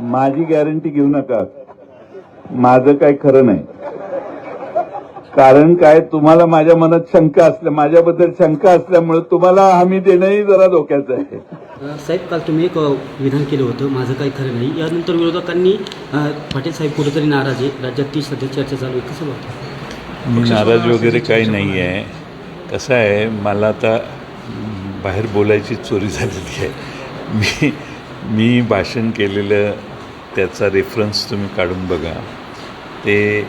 माझी गॅरंटी घेऊ नका. माझं काय खरं नाही. कारण काय तुम्हाला माझ्या मनात शंका असल्या माझ्याबद्दल शंका असल्यामुळे तुम्हाला हमी देणंही जरा धोक्याचं आहे. साहेब काल तुम्ही एक विधान केलं होतं. माझं काही खरं नाही. यानंतर विरोधकांनी पाटील साहेब कुठेतरी नाराज आहे राज्यात ती सध्या चर्चा चालू आहे. कसं बघतो मी नाराज वगैरे काही नाही आहे कसं आहे मला आता बाहेर बोलायची चोरी झालेली आहे. मी मी भाषण केलेलं त्याचा रेफरन्स तुम्ही काढून बघा. ते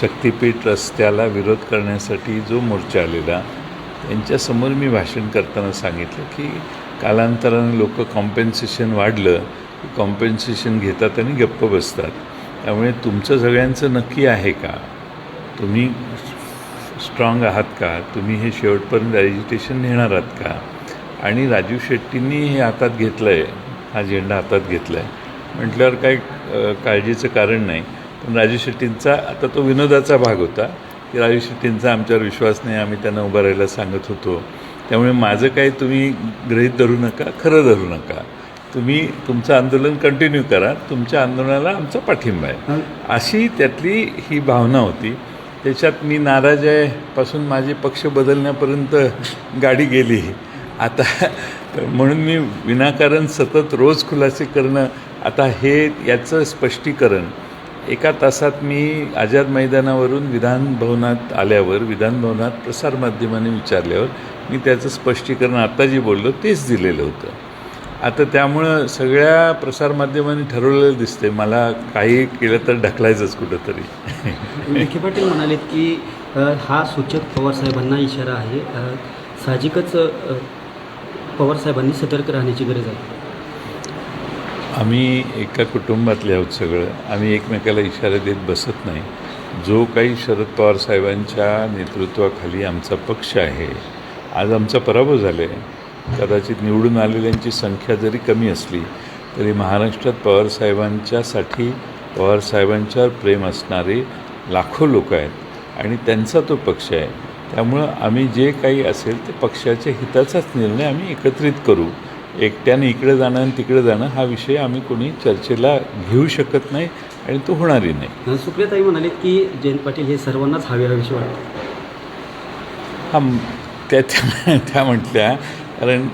शक्तिपीठ रस्त्याला विरोध करण्यासाठी जो मोर्चा आलेला त्यांच्यासमोर मी भाषण करताना सांगितलं की कालांतराने लोक कॉम्पेन्सेशन वाढलं की कॉम्पेन्सेशन घेतात आणि गप्प बसतात. त्यामुळे तुमचं सगळ्यांचं नक्की आहे का? तुम्ही स्ट्रॉंग आहात का? तुम्ही हे शेवटपर्यंत ॲजिटेशन नेणार आहात का? आणि राजू शेट्टींनी हे हातात घेतलं आहे हा झेंडा हातात घेतला आहे म्हटल्यावर काही काळजीचं कारण नाही. पण राजू शेट्टींचा आता तो विनोदाचा भाग होता. की राजू शेट्टींचा आमच्यावर विश्वास नाही आम्ही त्यांना उभं राहायला सांगत होतो. त्यामुळे माझं काही तुम्ही गृहीत धरू नका खरं धरू नका. तुम्ही तुमचं आंदोलन कंटिन्यू करा. तुमच्या आंदोलनाला आमचा पाठिंबा आहे. अशी त्यातली ही भावना होती. त्याच्यात मी नाराज आहे. पासून माझे पक्ष बदलण्यापर्यंत गाडी गेली. आता म्हणून मी विनाकारण सतत रोज खुलासे करणं आता हे याचं स्पष्टीकरण. एका तासात मी आझाद मैदानावरून विधानभवनात आल्यावर विधानभवनात प्रसारमाध्यमाने विचारल्यावर मी त्याचं स्पष्टीकरण आत्ता जे बोललो तेच दिलेलं होतं. आता त्यामुळं सगळ्या प्रसारमाध्यमांनी ठरवलेलं दिसते मला काही केलं तर ढकलायचंच कुठंतरी. विखे पाटील म्हणालेत की हा सूचक पवारसाहेबांना इशारा आहे. साहजिकच पवारसाहेबांनी सतर्क राहण्याची गरज आहे. आम्ही एका कुटुंबातले आहोत सगळं. आम्ही एकमेकाला इशारा देत बसत नाही. जो काही शरद पवार साहेबांच्या नेतृत्वाखाली आमचा पक्ष आहे आज आमचा पराभव झाला आहे कदाचित निवडून आलेल्यांची संख्या जरी कमी असली तरी महाराष्ट्रात पवारसाहेबांच्यासाठी पवारसाहेबांच्यावर प्रेम असणारे लाखो लोक आहेत आणि त्यांचा तो पक्ष आहे. त्यामुळं आम्ही जे काही असेल ते पक्षाच्या हिताचाच निर्णय आम्ही एकत्रित करू. एकट्याने इकडे जाणं आणि तिकडे जाणं हा विषय आम्ही कोणी चर्चेला घेऊ शकत नाही आणि तो होणारही नाही. सुप्रियाताई म्हणालेत की जयंत पाटील हे सर्वांनाच हवे हवेशी वाटतं. हा त्या त्या म्हटल्या कारण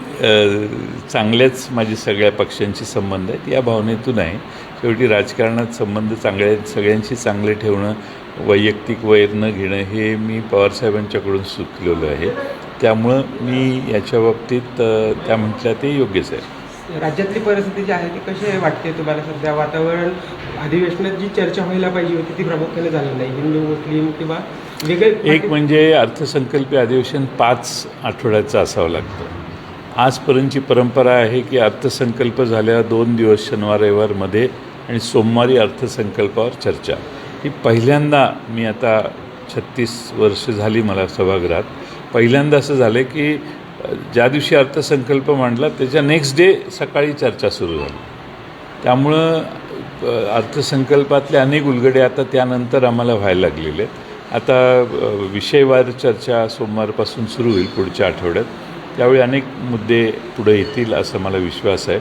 चांगल्याच माझी सगळ्या पक्षांशी संबंध आहेत या भावनेतून आहे. शेवटी राजकारणात संबंध चांगले सगळ्यांशी चांगले ठेवणं वैयक्तिक वैर न घेणं हे मी पवारसाहेबांच्याकडून शिकलेलो आहे. त्यामुळं मी याच्या बाबतीत त्या म्हटल्या ते योग्यच आहे. राज्यातली परिस्थिती जी आहे ती कशी वाटते तुम्हाला सध्या? वातावरण अधिवेशनात जी चर्चा व्हायला पाहिजे होती ती प्रामुख्याने झाली नाही. हिंदू मुस्लिम किंवा वेगळे एक म्हणजे अर्थसंकल्पीय अधिवेशन पाच आठवड्याचं असावं लागतं. आजपर्यंतची परंपरा आहे की अर्थसंकल्प झाल्यावर दोन दिवस शनिवार रविवारमध्ये आणि सोमवारी अर्थसंकल्पावर चर्चा. ही पहिल्यांदा मी आता छत्तीस वर्ष झाली मला सभागृहात. पहिल्यांदा असं झालं की ज्या दिवशी अर्थसंकल्प मांडला त्याच्या नेक्स्ट डे सकाळी चर्चा सुरू झाली. त्यामुळं अर्थसंकल्पातले अनेक उलगडे आता त्यानंतर आम्हाला व्हायला लागलेले आहेत. आता विषयवार चर्चा सोमवारपासून सुरू होईल पुढच्या आठवड्यात. त्यावेळी अनेक मुद्दे पुढे येतील असं मला विश्वास आहे.